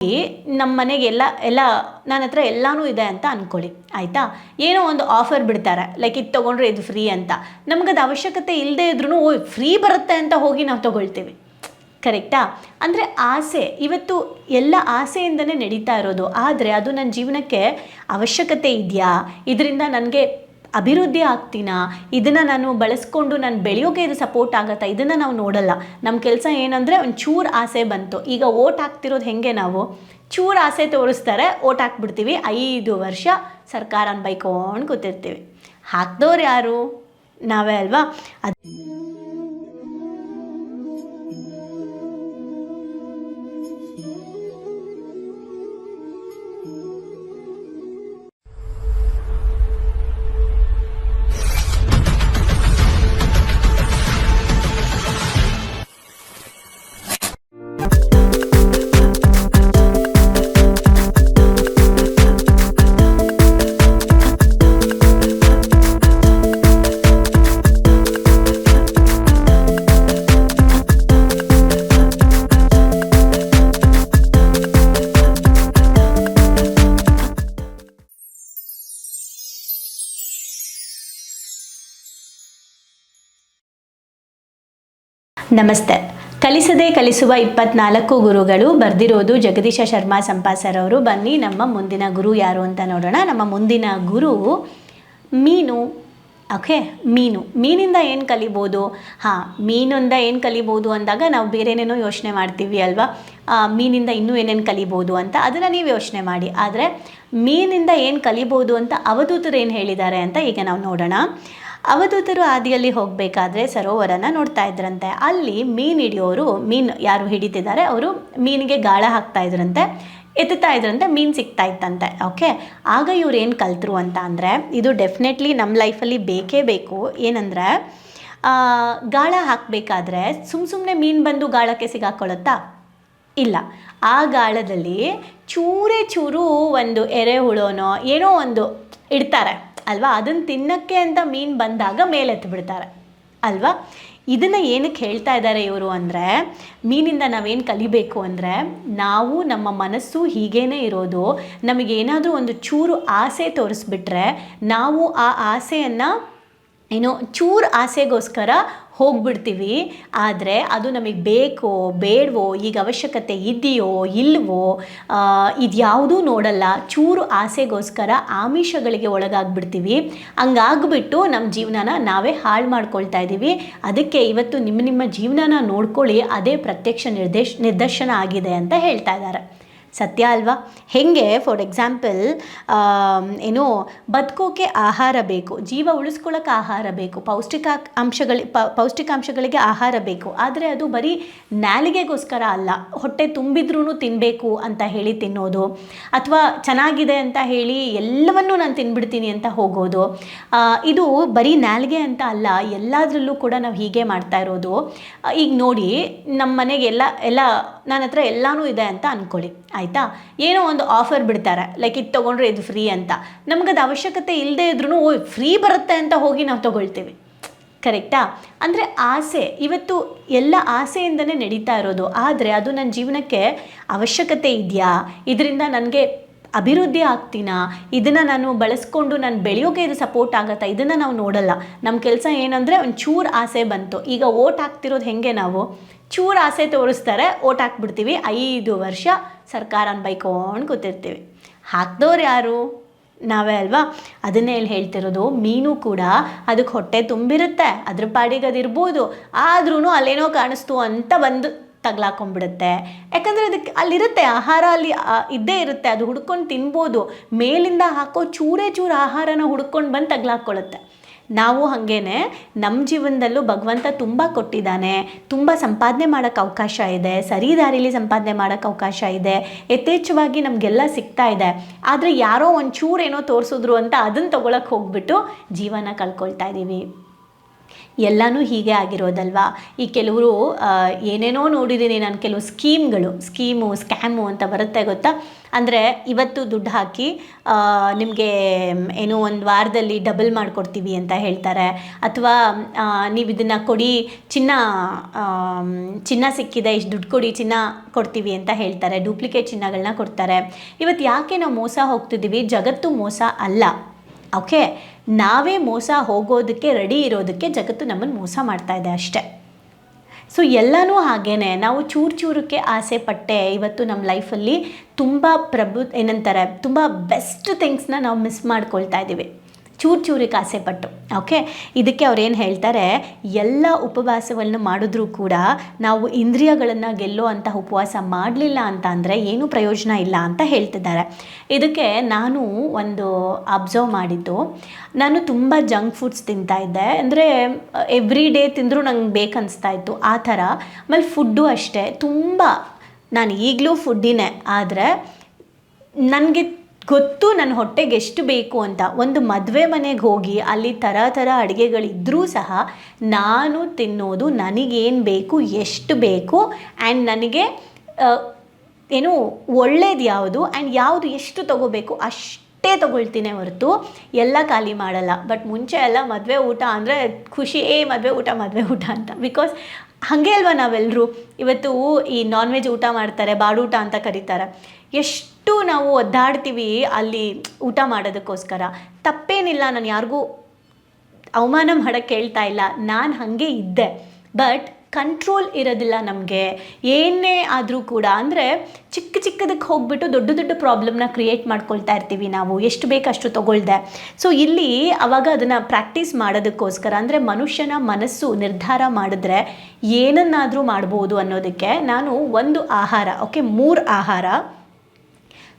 ನಮ್ಮ ಮನೆಗೆ ಎಲ್ಲ ಎಲ್ಲ ನನ್ನ ಹತ್ರ ಎಲ್ಲನೂ ಇದೆ ಅಂತ ಅಂದ್ಕೊಳ್ಳಿ ಆಯಿತಾ? ಏನೋ ಒಂದು ಆಫರ್ ಬಿಡ್ತಾರೆ ಲೈಕ್ ಇದು ತೊಗೊಂಡ್ರೆ ಇದು ಫ್ರೀ ಅಂತ. ನಮಗದು ಅವಶ್ಯಕತೆ ಇಲ್ಲದೆ ಇದ್ರೂ ಫ್ರೀ ಬರುತ್ತೆ ಅಂತ ಹೋಗಿ ನಾವು ತೊಗೊಳ್ತೀವಿ. ಕರೆಕ್ಟಾ? ಅಂದರೆ ಆಸೆ, ಇವತ್ತು ಎಲ್ಲ ಆಸೆಯಿಂದನೇ ನಡೀತಾ ಇರೋದು. ಆದರೆ ಅದು ನನ್ನ ಜೀವನಕ್ಕೆ ಅವಶ್ಯಕತೆ ಇದೆಯಾ? ಇದರಿಂದ ನನಗೆ ಅಭಿವೃದ್ಧಿ ಆಗ್ತೀನಾ? ಇದನ್ನು ನಾನು ಬಳಸ್ಕೊಂಡು ನಾನು ಬೆಳೆಯೋಕೆ ಇದು ಸಪೋರ್ಟ್ ಆಗುತ್ತಾ? ಇದನ್ನು ನಾವು ನೋಡಲ್ಲ. ನಮ್ಮ ಕೆಲಸ ಏನಂದರೆ ಒಂದು ಚೂರು ಆಸೆ ಬಂತು. ಈಗ ಓಟ್ ಹಾಕ್ತಿರೋದು ಹೆಂಗೆ ನಾವು? ಚೂರು ಆಸೆ ತೋರಿಸ್ತಾರೆ, ಓಟ್ ಹಾಕ್ಬಿಡ್ತೀವಿ. ಐದು ವರ್ಷ ಸರ್ಕಾರನ ಬೈಕೊಂಡು ಕೂತಿರ್ತೀವಿ. ಹಾಕ್ದವ್ರು ಯಾರು? ನಾವೇ ಅಲ್ವಾ? ಅದು ನಮಸ್ತೆ. ಕಲಿಸದೆ ಕಲಿಸುವ ಇಪ್ಪತ್ನಾಲ್ಕು ಗುರುಗಳು ಬರೆದಿರೋದು ಜಗದೀಶ ಶರ್ಮಾ ಸಂಪಾಸರ್ ಅವರು. ಬನ್ನಿ, ನಮ್ಮ ಮುಂದಿನ ಗುರು ಯಾರು ಅಂತ ನೋಡೋಣ. ನಮ್ಮ ಮುಂದಿನ ಗುರು ಮೀನು. ಓಕೆ, ಮೀನು. ಮೀನಿಂದ ಏನು ಕಲಿಬೋದು? ಹಾಂ, ಮೀನಿಂದ ಏನು ಕಲಿಬೋದು ಅಂದಾಗ ನಾವು ಬೇರೆನೇನೋ ಯೋಚನೆ ಮಾಡ್ತೀವಿ ಅಲ್ವಾ? ಮೀನಿಂದ ಇನ್ನೂ ಏನೇನು ಕಲಿಬೋದು ಅಂತ ಅದನ್ನು ನೀವು ಯೋಚನೆ ಮಾಡಿ. ಆದರೆ ಮೀನಿಂದ ಏನು ಕಲಿಬೋದು ಅಂತ ಅವಧೂತರು ಏನು ಹೇಳಿದ್ದಾರೆ ಅಂತ ಈಗ ನಾವು ನೋಡೋಣ. ಅವಧೂತರು ಆದಿಯಲ್ಲಿ ಹೋಗಬೇಕಾದ್ರೆ ಸರೋವರನ ನೋಡ್ತಾ ಇದ್ರಂತೆ. ಅಲ್ಲಿ ಮೀನು ಹಿಡಿಯೋರು, ಮೀನು ಯಾರು ಹಿಡಿತಿದ್ದಾರೆ, ಅವರು ಮೀನಿಗೆ ಗಾಳ ಹಾಕ್ತಾ ಇದ್ರಂತೆ, ಎತ್ತುತ್ತಾ ಇದ್ರಂತೆ, ಮೀನು ಸಿಗ್ತಾ ಇತ್ತಂತೆ. ಓಕೆ ಆಗ ಇವ್ರು ಏನು ಕಲ್ತರು ಅಂತ ಅಂದರೆ, ಇದು ಡೆಫಿನೆಟ್ಲಿ ನಮ್ಮ ಲೈಫಲ್ಲಿ ಬೇಕೇ ಬೇಕು. ಏನಂದರೆ ಗಾಳ ಹಾಕಬೇಕಾದ್ರೆ ಸುಮ್ಮ ಸುಮ್ಮನೆ ಮೀನು ಬಂದು ಗಾಳಕ್ಕೆ ಸಿಗಾಕೊಳ್ಳುತ್ತಾ? ಇಲ್ಲ. ಆ ಗಾಳದಲ್ಲಿ ಚೂರೇ ಚೂರು ಒಂದು ಎರೆಹುಳೋನೋ ಏನೋ ಒಂದು ಇಡ್ತಾರೆ. ಅಲ್ವಾ? ಅದನ್ನು ತಿನ್ನಕ್ಕೆ ಅಂತ ಮೀನು ಬಂದಾಗ ಮೇಲೆತ್ತು ಬಿಡ್ತಾರೆ ಅಲ್ವಾ? ಇದನ್ನು ಏನಕ್ಕೆ ಹೇಳ್ತಾ ಇದ್ದಾರೆ ಇವರು ಅಂದರೆ, ಮೀನಿಂದ ನಾವೇನು ಕಲಿಬೇಕು ಅಂದರೆ, ನಾವು ನಮ್ಮ ಮನಸ್ಸು ಹೀಗೇನೇ ಇರೋದು, ನಮಗೇನಾದರೂ ಒಂದು ಚೂರು ಆಸೆ ತೋರಿಸ್ಬಿಟ್ರೆ, ನಾವು ಆ ಆಸೆಯನ್ನು, ಏನೋ, ಚೂರು ಆಸೆಗೋಸ್ಕರ ಹೋಗ್ಬಿಡ್ತೀವಿ. ಆದರೆ ಅದು ನಮಗೆ ಬೇಕೋ, ಬೇಡವೋ, ಈಗ ಅವಶ್ಯಕತೆ ಇದೆಯೋ, ಇಲ್ವೋ ಇದ್ಯಾವುದೂ ನೋಡಲ್ಲ. ಚೂರು ಆಸೆಗೋಸ್ಕರ ಆಮಿಷಗಳಿಗೆ ಒಳಗಾಗ್ಬಿಡ್ತೀವಿ. ಹಂಗಾಗ್ಬಿಟ್ಟು ನಮ್ಮ ಜೀವನನ ನಾವೇ ಹಾಳು ಮಾಡ್ಕೊಳ್ತಾ ಇದ್ದೀವಿ ಅದಕ್ಕೆ ಇವತ್ತು ನಿಮ್ಮ ನಿಮ್ಮ ಜೀವನನ ನೋಡ್ಕೊಳ್ಳಿ. ಅದೇ ಪ್ರತ್ಯಕ್ಷ ನಿರ್ದೇಶ್ ನಿದರ್ಶನ ಆಗಿದೆ ಅಂತ ಹೇಳ್ತಾ ಇದ್ದಾರೆ. ಸತ್ಯ ಅಲ್ವಾ? ಹೆಂಗೆ ಫಾರ್ ಎಕ್ಸಾಂಪಲ್ ಏನು, ಬದುಕೋಕೆ ಆಹಾರ ಬೇಕು, ಜೀವ ಉಳಿಸ್ಕೊಳ್ಳೋಕೆ ಆಹಾರ ಬೇಕು ಪೌಷ್ಟಿಕ ಅಂಶಗಳ ಪೌಷ್ಟಿಕಾಂಶಗಳಿಗೆ ಆಹಾರ ಬೇಕು, ಆದರೆ ಅದು ಬರೀ ನಾಲಿಗೆಗೋಸ್ಕರ ಅಲ್ಲ, ಹೊಟ್ಟೆ ತುಂಬಿದ್ರೂ ತಿನ್ನಬೇಕು ಅಂತ ಹೇಳಿ ತಿನ್ನೋದು, ಅಥವಾ ಚೆನ್ನಾಗಿದೆ ಅಂತ ಹೇಳಿ ಎಲ್ಲವನ್ನೂ ನಾನು ತಿನ್ಬಿಡ್ತೀನಿ ಅಂತ ಹೋಗೋದು ಇದು ಬರೀ ನಾಲಿಗೆ ಅಂತ ಅಲ್ಲ, ಎಲ್ಲದರಲ್ಲೂ ಕೂಡ ನಾವು ಹೀಗೆ ಮಾಡ್ತಾ ಇರೋದು. ಈಗ ನೋಡಿ ನಮ್ಮ ಮನೆಗೆ ಎಲ್ಲ ಎಲ್ಲ ನನ್ನ ಹತ್ರ ಎಲ್ಲನೂ ಇದೆ ಅಂತ ಅಂದ್ಕೊಳ್ಳಿ ಆಯಿತಾ? ಏನೋ ಒಂದು ಆಫರ್ ಬಿಡ್ತಾರೆ. ಲೈಕ್ ಇದು ತೊಗೊಂಡ್ರೆ ಇದು ಫ್ರೀ ಅಂತ. ನಮಗದು ಅವಶ್ಯಕತೆ ಇಲ್ಲದೆ ಇದ್ರೂ ಓ ಫ್ರೀ ಬರುತ್ತೆ ಅಂತ ಹೋಗಿ ನಾವು ತೊಗೊಳ್ತೀವಿ. ಕರೆಕ್ಟಾ? ಅಂದರೆ ಆಸೆ. ಇವತ್ತು ಎಲ್ಲ ಆಸೆಯಿಂದನೇ ನಡೀತಾ ಇರೋದು. ಆದರೆ ಅದು ನನ್ನ ಜೀವನಕ್ಕೆ ಅವಶ್ಯಕತೆ ಇದೆಯಾ? ಇದರಿಂದ ನನಗೆ ಅಭಿವೃದ್ಧಿ ಆಗ್ತೀನಾ? ಇದನ್ನು ನಾನು ಬಳಸ್ಕೊಂಡು ನಾನು ಬೆಳೆಯೋಕೆ ಇದು ಸಪೋರ್ಟ್ ಆಗತ್ತಾ? ಇದನ್ನು ನಾವು ನೋಡಲ್ಲ. ನಮ್ಮ ಕೆಲಸ ಏನಂದರೆ ಒಂದು ಚೂರು ಆಸೆ ಬಂತು. ಈಗ ಓಟ್ ಹಾಕ್ತಿರೋದು ಹೆಂಗೆ ನಾವು? ಚೂರು ಆಸೆ ತೋರಿಸ್ತಾರೆ, ಓಟ್ ಹಾಕ್ಬಿಡ್ತೀವಿ. ಐದು ವರ್ಷ ಸರ್ಕಾರನ ಬೈಕೊಂಡು ಕೂತಿರ್ತೀವಿ. ಹಾಕ್ದವ್ರು ಯಾರು? ನಾವೇ ಅಲ್ವಾ? ಅದನ್ನೇ ಇಲ್ಲಿ ಹೇಳ್ತಿರೋದು. ಮೀನು ಕೂಡ ಅದಕ್ಕೆ ಹೊಟ್ಟೆ ತುಂಬಿರುತ್ತೆ. ಅದ್ರ ಪಾಡಿಗೆ ಅದಿರ್ಬೋದು ಆದ್ರೂ ಅಲ್ಲೇನೋ ಕಾಣಿಸ್ತು ಅಂತ ಬಂದು ತಗ್ಲಾಕೊಂಡ್ಬಿಡುತ್ತೆ. ಯಾಕಂದರೆ ಅದಕ್ಕೆ ಅಲ್ಲಿರುತ್ತೆ, ಆಹಾರ ಅಲ್ಲಿ ಇದ್ದೇ ಇರುತ್ತೆ. ಅದು ಹುಡ್ಕೊಂಡು ತಿನ್ಬೋದು. ಮೇಲಿಂದ ಹಾಕೋ ಚೂರೇ ಚೂರು ಆಹಾರನ ಹುಡ್ಕೊಂಡು ಬಂದು ತಗ್ಲಾಕೊಳ್ಳುತ್ತೆ. ನಾವು ಹಾಗೇ ನಮ್ಮ ಜೀವನದಲ್ಲೂ ಭಗವಂತ ತುಂಬ ಕೊಟ್ಟಿದ್ದಾನೆ. ತುಂಬ ಸಂಪಾದನೆ ಮಾಡೋಕ್ಕೆ ಅವಕಾಶ ಇದೆ. ಸರಿ ದಾರಿಲಿ ಸಂಪಾದನೆ ಮಾಡೋಕ್ಕೆ ಅವಕಾಶ ಇದೆ. ಯಥೇಚ್ಛವಾಗಿ ನಮಗೆಲ್ಲ ಸಿಗ್ತಾ ಇದೆ. ಆದರೆ ಯಾರೋ ಒಂಚೂರು ಏನೋ ತೋರಿಸಿದ್ರು ಅಂತ ಅದನ್ನು ತೊಗೊಳಕ್ಕೆ ಹೋಗ್ಬಿಟ್ಟು ಜೀವನ ಕಳ್ಕೊಳ್ತಾ ಇದ್ದೀವಿ ಎಲ್ಲನೂ ಹೀಗೆ ಆಗಿರೋದಲ್ವಾ? ಈ ಕೆಲವರು ಏನೇನೋ ನೋಡಿದ್ದೀನಿ ನಾನು, ಕೆಲವು ಸ್ಕೀಮ್ಗಳು, ಸ್ಕೀಮು, ಸ್ಕ್ಯಾಮು ಅಂತ ಬರುತ್ತೆ ಗೊತ್ತಾ? ಅಂದರೆ ಇವತ್ತು ದುಡ್ಡು ಹಾಕಿ ನಿಮಗೆ ಏನೋ ಒಂದು ವಾರದಲ್ಲಿ ಡಬಲ್ ಮಾಡಿಕೊಡ್ತೀವಿ ಅಂತ ಹೇಳ್ತಾರೆ. ಅಥವಾ ನೀವು ಇದನ್ನು ಕೊಡಿ, ಚಿನ್ನ ಚಿನ್ನ ಸಿಕ್ಕಿದೆ, ಇಷ್ಟು ದುಡ್ಡು ಕೊಡಿ, ಚಿನ್ನ ಕೊಡ್ತೀವಿ ಅಂತ ಹೇಳ್ತಾರೆ. ಡೂಪ್ಲಿಕೇಟ್ ಚಿನ್ನಗಳನ್ನ ಕೊಡ್ತಾರೆ. ಇವತ್ತು ಯಾಕೆ ನಾವು ಮೋಸ ಹೋಗ್ತಿದ್ದೀವಿ? ಜಗತ್ತು ಮೋಸ ಅಲ್ಲ. ಓಕೆ? ನಾವೇ ಮೋಸ ಹೋಗೋದಕ್ಕೆ ರೆಡಿ ಇರೋದಕ್ಕೆ ಜಗತ್ತು ನಮ್ಮನ್ನು ಮೋಸ ಮಾಡ್ತಾ ಇದೆ ಅಷ್ಟೆ. ಸೊ ಎಲ್ಲನೂ ಹಾಗೇ ನಾವು ಚೂರು ಚೂರಕ್ಕೆ ಆಸೆ ಪಟ್ಟೆ, ಇವತ್ತು ನಮ್ಮ ಲೈಫಲ್ಲಿ ತುಂಬ ಪ್ರಭು ಏನಂತಾರೆ, ತುಂಬ ಬೆಸ್ಟ್ ಥಿಂಗ್ಸ್ನ ನಾವು ಮಿಸ್ ಮಾಡ್ಕೊಳ್ತಾ ಇದ್ದೀವಿ ಚೂರು ಚೂರಿಗೆ ಆಸೆ ಪಟ್ಟು ಓಕೆ ಇದಕ್ಕೆ ಅವ್ರೇನು ಹೇಳ್ತಾರೆ, ಎಲ್ಲ ಉಪವಾಸವನ್ನು ಮಾಡಿದ್ರೂ ಕೂಡ ನಾವು ಇಂದ್ರಿಯಗಳನ್ನು ಗೆಲ್ಲೋ ಅಂತ ಉಪವಾಸ ಮಾಡಲಿಲ್ಲ ಅಂತ ಅಂದರೆ ಏನೂ ಪ್ರಯೋಜನ ಇಲ್ಲ ಅಂತ ಹೇಳ್ತಿದ್ದಾರೆ. ಇದಕ್ಕೆ ನಾನು ಒಂದು ಅಬ್ಸರ್ವ್ ಮಾಡಿದ್ದು, ನಾನು ತುಂಬ ಜಂಕ್ ಫುಡ್ಸ್ ತಿಂತಾ ಇದ್ದೆ. ಅಂದರೆ ಎವ್ರಿ ಡೇ ತಿಂದರೂ ನಂಗೆ ಬೇಕನ್ನಿಸ್ತಾ ಇತ್ತು, ಆ ಥರ. ಆಮೇಲೆ ಫುಡ್ಡು ಅಷ್ಟೇ, ತುಂಬ, ನಾನು ಈಗಲೂ ಫುಡ್ಡಿನೇ ಆದರೆ, ನನಗೆ ಗೊತ್ತು ನನ್ನ ಹೊಟ್ಟೆಗೆ ಎಷ್ಟು ಬೇಕು ಅಂತ ಒಂದು ಮದುವೆ ಮನೆಗೆ ಹೋಗಿ ಅಲ್ಲಿ ಥರ ಥರ ಅಡುಗೆಗಳಿದ್ದರೂ ಸಹ ನಾನು ತಿನ್ನೋದು ನನಗೇನು ಬೇಕು, ಎಷ್ಟು ಬೇಕು ಆ್ಯಂಡ್ ನನಗೆ ಏನು ಒಳ್ಳೇದು ಯಾವುದು ಆ್ಯಂಡ್ ಯಾವುದು ಎಷ್ಟು ತಗೋಬೇಕು ಅಷ್ಟೇ ತಗೊಳ್ತೀನಿ ಹೊರತು ಎಲ್ಲ ಖಾಲಿ ಮಾಡಲ್ಲ. ಬಟ್ ಮುಂಚೆ ಎಲ್ಲ ಮದುವೆ ಊಟ ಅಂದರೆ ಖುಷಿ, ಏ ಮದುವೆ ಊಟ ಮದುವೆ ಊಟ ಅಂತ. ಬಿಕಾಸ್ ಹಾಗೆ ಅಲ್ವಾ ನಾವೆಲ್ಲರೂ ಇವತ್ತು ಈ ನಾನ್ ವೆಜ್ ಊಟ ಮಾಡ್ತಾರೆ ಬಾಡೂಟ ಅಂತ ಕರೀತಾರೆ. ಎಷ್ಟು ನಾವು ಒದ್ದಾಡ್ತೀವಿ ಅಲ್ಲಿ ಊಟ ಮಾಡೋದಕ್ಕೋಸ್ಕರ. ತಪ್ಪೇನಿಲ್ಲ, ನಾನು ಯಾರಿಗೂ ಅವಮಾನ ಮಾಡೋಕ್ಕೆ ಹೇಳ್ತಾ ಇಲ್ಲ. ನಾನು ಹಾಗೆ ಇದ್ದೆ. ಬಟ್ ಕಂಟ್ರೋಲ್ ಇರೋದಿಲ್ಲ ನಮಗೆ. ಏನೇ ಆದರೂ ಕೂಡ ಅಂದರೆ ಚಿಕ್ಕ ಚಿಕ್ಕದಕ್ಕೆ ಹೋಗ್ಬಿಟ್ಟು ದೊಡ್ಡ ದೊಡ್ಡ ಪ್ರಾಬ್ಲಮ್ನ ಕ್ರಿಯೇಟ್ ಮಾಡ್ಕೊಳ್ತಾ ಇರ್ತೀವಿ ನಾವು. ಎಷ್ಟು ಬೇಕಷ್ಟು ತಗೊಳ್ದೆ. ಸೊ ಇಲ್ಲಿ ಅವಾಗ ಅದನ್ನು ಪ್ರಾಕ್ಟೀಸ್ ಮಾಡೋದಕ್ಕೋಸ್ಕರ ಅಂದರೆ ಮನುಷ್ಯನ ಮನಸ್ಸು ನಿರ್ಧಾರ ಮಾಡಿದ್ರೆ ಏನನ್ನಾದರೂ ಮಾಡ್ಬೋದು ಅನ್ನೋದಕ್ಕೆ ನಾನು ಒಂದು ಆಹಾರ ಓಕೆ ಮೂರು ಆಹಾರ.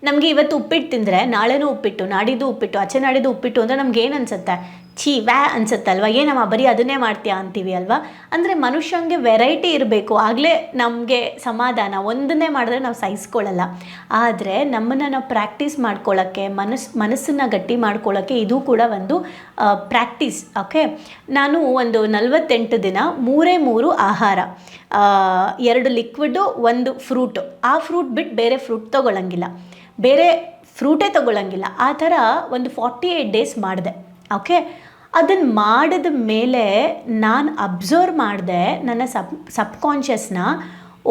ನಮಗೆ ಇವತ್ತು ಉಪ್ಪಿಟ್ಟು ತಿಂದರೆ ನಾಳೆನೂ ಉಪ್ಪಿಟ್ಟು, ನಾಡಿದ್ದು ಉಪ್ಪಿಟ್ಟು, ಆಚೆ ನಾಡಿದ್ದು ಉಪ್ಪಿಟ್ಟು ಅಂದರೆ ನಮ್ಗೆ ಏನು ಅನ್ಸುತ್ತೆ? ಛೀ ವ್ಯಾ ಅನ್ಸುತ್ತಲ್ವ? ಏನಮ್ಮ ಬರೀ ಅದನ್ನೇ ಮಾಡ್ತೀಯಾ ಅಂತೀವಿ ಅಲ್ವಾ? ಅಂದರೆ ಮನುಷ್ಯಂಗೆ ವೆರೈಟಿ ಇರಬೇಕು. ಆಗಲೇ ನಮಗೆ ಸಮಾಧಾನ. ಒಂದನ್ನೇ ಮಾಡಿದ್ರೆ ನಾವು ಸಹಿಸ್ಕೊಳ್ಳಲ್ಲ ಆದರೆ ನಮ್ಮನ್ನು ನಾವು ಪ್ರಾಕ್ಟೀಸ್ ಮಾಡ್ಕೊಳ್ಳೋಕ್ಕೆ ಮನಸ್ಸು ಮನಸ್ಸನ್ನು ಗಟ್ಟಿ ಮಾಡ್ಕೊಳ್ಳೋಕ್ಕೆ ಇದು ಕೂಡ ಒಂದು ಪ್ರಾಕ್ಟೀಸ್ ಓಕೆ ನಾನು ಒಂದು ನಲವತ್ತೆಂಟು ದಿನ ಮೂರೇ ಮೂರು ಆಹಾರ ಎರಡು ಲಿಕ್ವಿಡು ಒಂದು ಫ್ರೂಟು ಆ ಫ್ರೂಟ್ ಬಿಟ್ಟು ಬೇರೆ ಫ್ರೂಟ್ ತೊಗೊಳಂಗಿಲ್ಲ. ಬೇರೆ ಫ್ರೂಟೇ ತೊಗೊಳಂಗಿಲ್ಲ. ಆ ಥರ ಒಂದು ಫಾರ್ಟಿ ಏಯ್ಟ್ ಡೇಸ್ ಮಾಡಿದೆ ಓಕೆ ಅದನ್ನು ಮಾಡಿದ ಮೇಲೆ ನಾನು ಅಬ್ಸರ್ವ್ ಮಾಡಿದೆ ನನ್ನ ಸಬ್, ಸಬ್ಕಾನ್ಷಿಯಸ್ನ,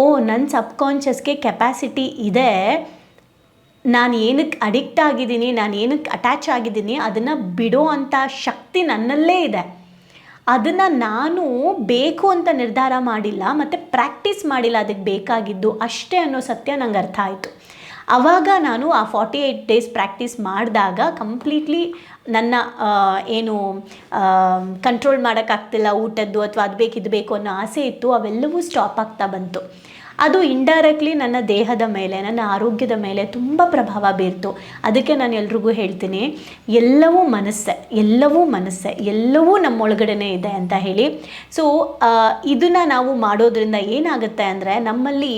ಓ ನನ್ನ ಸಬ್ಕಾನ್ಷಿಯಸ್ಗೆ ಕೆಪಾಸಿಟಿ ಇದೆ, ನಾನು ಏನಕ್ಕೆ ಅಡಿಕ್ಟ್ ಆಗಿದ್ದೀನಿ, ನಾನು ಏನಕ್ಕೆ ಅಟ್ಯಾಚ್ ಆಗಿದ್ದೀನಿ, ಅದನ್ನು ಬಿಡೋ ಅಂಥ ಶಕ್ತಿ ನನ್ನಲ್ಲೇ ಇದೆ. ಅದನ್ನು ನಾನು ಬೇಕು ಅಂತ ನಿರ್ಧಾರ ಮಾಡಿಲ್ಲ, ಮತ್ತು ಪ್ರಾಕ್ಟೀಸ್ ಮಾಡಿಲ್ಲ ಅದಕ್ಕೆ ಬೇಕಾಗಿದ್ದು ಅಷ್ಟೇ ಅನ್ನೋ ಸತ್ಯ ನಂಗೆ ಅರ್ಥ ಆಯಿತು. ಆವಾಗ ನಾನು ಆ ಫಾರ್ಟಿ ಏಯ್ಟ್ ಡೇಸ್ ಪ್ರಾಕ್ಟೀಸ್ ಮಾಡಿದಾಗ ಕಂಪ್ಲೀಟ್ಲಿ ನನ್ನ ಏನು ಕಂಟ್ರೋಲ್ ಮಾಡೋಕ್ಕಾಗ್ತಿಲ್ಲ ಊಟದ್ದು ಅಥವಾ ಅದು ಬೇಕು ಇದು ಬೇಕು ಅನ್ನೋ ಆಸೆ ಇತ್ತು, ಅವೆಲ್ಲವೂ ಸ್ಟಾಪ್ ಆಗ್ತಾ ಬಂತು. ಅದು ಇಂಡೈರೆಕ್ಟ್ಲಿ ನನ್ನ ದೇಹದ ಮೇಲೆ, ನನ್ನ ಆರೋಗ್ಯದ ಮೇಲೆ ತುಂಬ ಪ್ರಭಾವ ಬೀರ್ತು. ಅದಕ್ಕೆ ನಾನು ಎಲ್ರಿಗೂ ಹೇಳ್ತೀನಿ, ಎಲ್ಲವೂ ಮನಸ್ಸೆ ಎಲ್ಲವೂ ಮನಸ್ಸೆ, ಎಲ್ಲವೂ ನಮ್ಮೊಳಗಡೆನೇ ಇದೆ ಅಂತ ಹೇಳಿ. ಸೊ ಇದನ್ನು ನಾವು ಮಾಡೋದ್ರಿಂದ ಏನಾಗುತ್ತೆ ಅಂದರೆ, ನಮ್ಮಲ್ಲಿ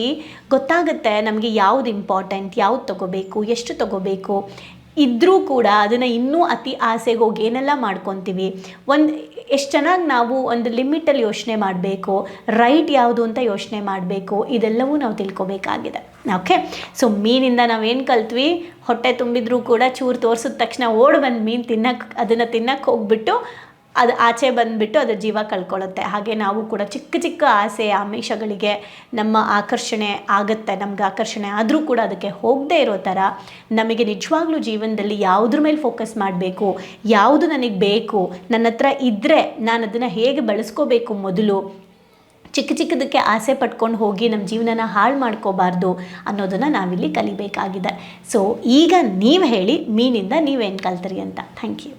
ಗೊತ್ತಾಗುತ್ತೆ ನಮಗೆ ಯಾವುದು ಇಂಪಾರ್ಟೆಂಟ್ ಯಾವ್ದು ತಗೋಬೇಕು, ಎಷ್ಟು ತಗೋಬೇಕು ಇದ್ದರೂ ಕೂಡ ಅದನ್ನು ಇನ್ನೂ ಅತಿ ಆಸೆಗೆ ಹೋಗಿ ಏನೆಲ್ಲ ಮಾಡ್ಕೊತೀವಿ? ಒಂದು, ಎಷ್ಟು ಚೆನ್ನಾಗಿ ನಾವು ಒಂದು ಲಿಮಿಟಲ್ಲಿ ಯೋಚನೆ ಮಾಡಬೇಕು, ರೈಟ್ ಯಾವುದು ಅಂತ ಯೋಚನೆ ಮಾಡಬೇಕು, ಇದೆಲ್ಲವೂ ನಾವು ತಿಳ್ಕೊಬೇಕಾಗಿದೆ. ಓಕೆ? ಸೊ, ಮೀನಿಂದ ನಾವೇನು ಕಲ್ತ್ವಿ? ಹೊಟ್ಟೆ ತುಂಬಿದ್ರೂ ಕೂಡ ಚೂರು ತೋರಿಸಿದ ತಕ್ಷಣ ಓಡ್ ಬಂದು ಮೀನು ತಿನ್ನಕ್ಕೆ ಅದನ್ನು ತಿನ್ನಕ್ಕೆ ಹೋಗ್ಬಿಟ್ಟು ಅದು ಆಚೆ ಬಂದುಬಿಟ್ಟು ಅದು ಜೀವ ಕಳ್ಕೊಳ್ಳುತ್ತೆ. ಹಾಗೆ ನಾವು ಕೂಡ ಚಿಕ್ಕ ಚಿಕ್ಕ ಆಸೆ ಆಮಿಷಗಳಿಗೆ ನಮ್ಮ ಆಕರ್ಷಣೆ ಆಗುತ್ತೆ. ನಮ್ಗೆ ಆಕರ್ಷಣೆ ಆದರೂ ಕೂಡ ಅದಕ್ಕೆ ಹೋಗದೇ ಇರೋ ಥರ ನಮಗೆ ನಿಜವಾಗ್ಲೂ ಜೀವನದಲ್ಲಿ ಯಾವುದ್ರ ಮೇಲೆ ಫೋಕಸ್ ಮಾಡಬೇಕು, ಯಾವುದು ನನಗೆ ಬೇಕು, ನನ್ನ ಹತ್ರ ಇದ್ದರೆ ನಾನು ಅದನ್ನು ಹೇಗೆ ಬಳಸ್ಕೋಬೇಕು ಮೊದಲು, ಚಿಕ್ಕ ಚಿಕ್ಕದಕ್ಕೆ ಆಸೆ ಪಟ್ಕೊಂಡು ಹೋಗಿ ನಮ್ಮ ಜೀವನನ ಹಾಳು ಮಾಡ್ಕೋಬಾರ್ದು ಅನ್ನೋದನ್ನು ನಾವಿಲ್ಲಿ ಕಲಿಬೇಕಾಗಿದೆ. ಸೊ ಈಗ ನೀವು ಹೇಳಿ, ಮೀನಿಂದ ನೀವೇನು ಕಲ್ತರಿ ಅಂತ. Thank you